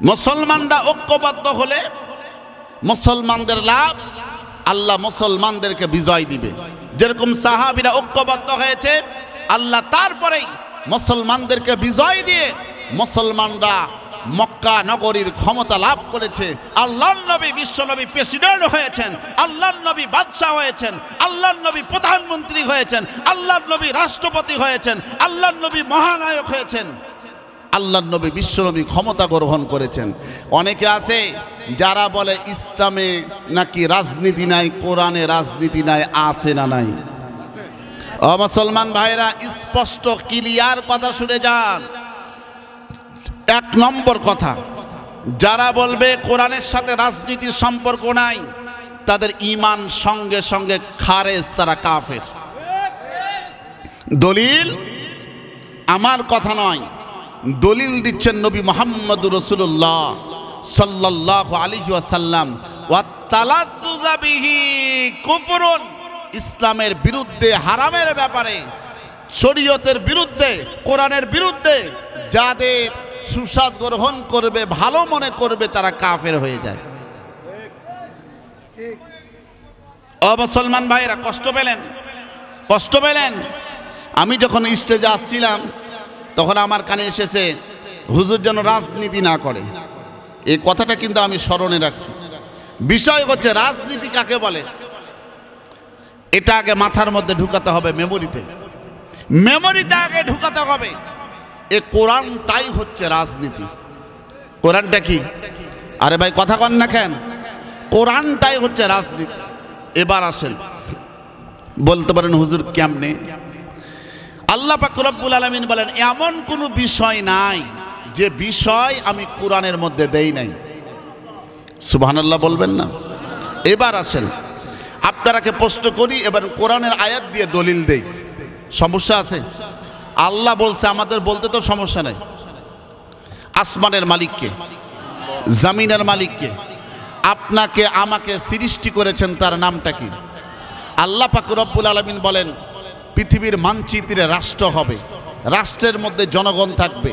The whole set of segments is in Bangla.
মুসলমানরা ঐক্যবদ্ধ হলে মুসলমানদের লাভ, আল্লাহ মুসলমানদেরকে বিজয় দিবে। যেরকম সাহাবিরা ঐক্যবদ্ধ হয়েছে, আল্লাহ তারপরেই মুসলমানদেরকে বিজয় দিয়ে মুসলমানরা মক্কা নগরীর ক্ষমতা লাভ করেছে। আল্লাহর নবী বিশ্বনবী প্রেসিডেন্ট হয়েছেন, আল্লাহর নবী বাদশাহ হয়েছেন, আল্লাহর নবী প্রধানমন্ত্রী হয়েছেন, আল্লাহর নবী রাষ্ট্রপতি হয়েছেন, আল্লাহর নবী মহানায়ক হয়েছেন। আল্লাহর নবী বিশ্বনবী ক্ষমতা গ্রহণ করেছেন। অনেকে আছে যারা বলে ইসলামে নাকি রাজনীতি নাই, কোরআনে রাজনীতি নাই, আছে না নাই? মুসলমান ভাইরা স্পষ্ট, ক্লিয়ার কথা শুনে যান। এক নম্বর কথা, যারা বলবে কোরআনের সাথে রাজনীতির সম্পর্ক নাই, তাদের ইমান সঙ্গে সঙ্গে খারেজ, তারা কাফের। দলিল, আমার কথা নয় দলিল দিচ্ছেন নবী মোহাম্মদ রসুল্লাহ সাল্লাহ আলী কুফরুন। ইসলামের বিরুদ্ধে, হারামের ব্যাপারে, শরীয়তের বিরুদ্ধে, কোরআনের বিরুদ্ধে যাদের সুস্বাদ গ্রহণ করবে, ভালো মনে করবে, তারা কাফের হয়ে যায়। ও মুসলমান ভাইরা কষ্ট পেলেন? কষ্ট পেলেন? আমি যখন স্টেজে আসছিলাম তখন আমার কানে এসেছে, হুজুর যেন রাজনীতি না করে। এই কথাটা কিন্তু আমি স্মরণে রাখছি। বিষয় হচ্ছে রাজনীতি কাকে বলে? এটা আগে মাথার মধ্যে ঢুকাতে হবে মেমোরিতে মেমোরিতে আগে ঢুকাতে হবে। এ কোরআনটাই হচ্ছে রাজনীতি। কোরআনটা কি? আরে ভাই, কথা কন না কেন? কোরআনটাই হচ্ছে রাজনীতি। এবার আসেন। বলতে পারেন, হুজুর কেমনে? আল্লাহ পাক রব্বুল আলামিন বলেন, এমন কোনো বিষয় নাই যে বিষয় আমি কোরআনের মধ্যে দেই নাই। সুবহানাল্লাহ বলবেন না। এবার আসেন আপনারাকে প্রশ্ন করি, এবার কোরআনের আয়াত দিয়ে দলিল দেই। সমস্যা আছে? আল্লাহ বলছে, আমাদের বলতে তো সমস্যা নাই। আসমানের মালিককে, জামিনের মালিককে, আপনাকে, আমাকে সৃষ্টি করেছেন তার নামটা কি? আল্লাহ পাক রব্বুল আলামিন বলেন পৃথিবীর মানচিত্রে রাষ্ট্র হবে। রাষ্ট্রের মধ্যে জনগণ থাকবে,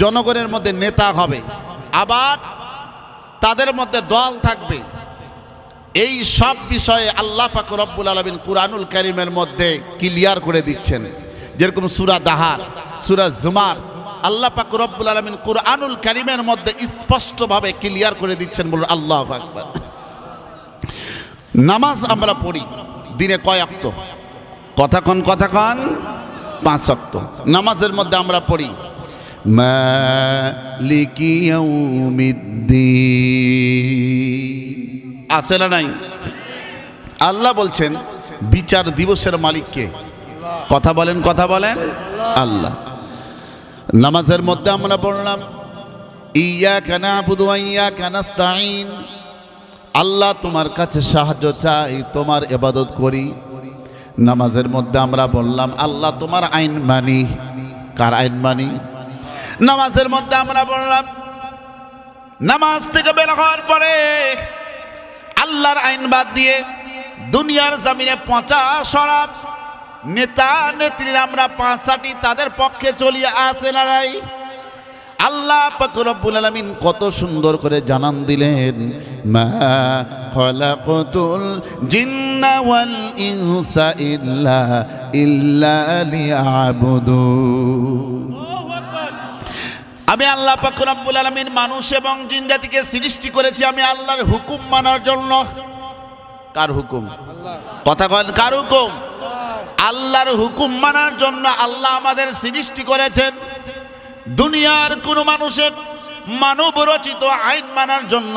জনগণের মধ্যে নেতা হবে, আবার তাদের মধ্যে দল থাকবে। এই সব বিষয়ে আল্লাহ পাক রব্বুল আলমিন কুরআনুল করিমের মধ্যে ক্লিয়ার করে দিচ্ছেন। যেরকম সুরা দাহার, সুরা জুমার, আল্লাহ পাক রব্বুল আলমিন কুরআনুল করিমের মধ্যে স্পষ্টভাবে ক্লিয়ার করে দিচ্ছেন বলুন, আল্লাহ নামাজ আমরা পড়ি, দিনে কয় কথা কন কথা কন? পাঁচ অক্ত নামাজের মধ্যে আমরা পড়ি আছে না নাই? আল্লাহ বলছেন, বিচার দিবসের মালিককে কথা বলেন কথা বলেন। আল্লাহ। নামাজের মধ্যে আমরা বললাম ইয়া কানা বুধু ইয়া কানাস্তাইন আল্লাহ তোমার কাছে সাহায্য চাই, তোমার এবাদত করি। নামাজের মধ্যে আমরা বললাম, আল্লাহ, তোমার আইন মানি। কার আইন মানি? নামাজের মধ্যে আমরা বললাম, নামাজ থেকে বের হওয়ার পরে আল্লাহর আইন বাদ দিয়ে দুনিয়ার জামিনে পচা সরাব। নেতা, নেত্রীরা আমরা পাঁচাটি তাদের পক্ষে চলিয়ে আসে লড়াই আল্লাহ পাক রব্বুল আলামিন কত সুন্দর করে জানান দিলেন, মা জিন্না ওয়াল ইনসা ইল্লা ইল্লা লিয়াবুদুন আমি আল্লাহ পাক রব্বুল আলামিন মানুষ এবং জিন জাতিকে সৃষ্টি করেছি, আমি আল্লাহর হুকুম মানার জন্য। কার হুকুম? কথা কন, কার হুকুম? আল্লাহর হুকুম মানার জন্য আল্লাহ আমাদের সৃষ্টি করেছেন। দুনিয়ার কোন মানুষের মানব রচিত আইন মানার জন্য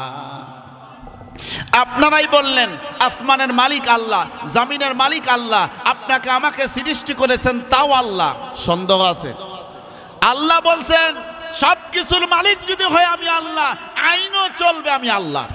আপনারাই বললেন, আসমানের মালিক আল্লাহ, জামিনের মালিক আল্লাহ, আপনাকে আমাকে সৃষ্টি করেছেন তাও আল্লাহ। সন্দেহ আছে। আল্লাহ বলছেন সব কিছুর মালিক যদি হয় আমি আল্লাহ, আইনও চলবে আমি আল্লাহ।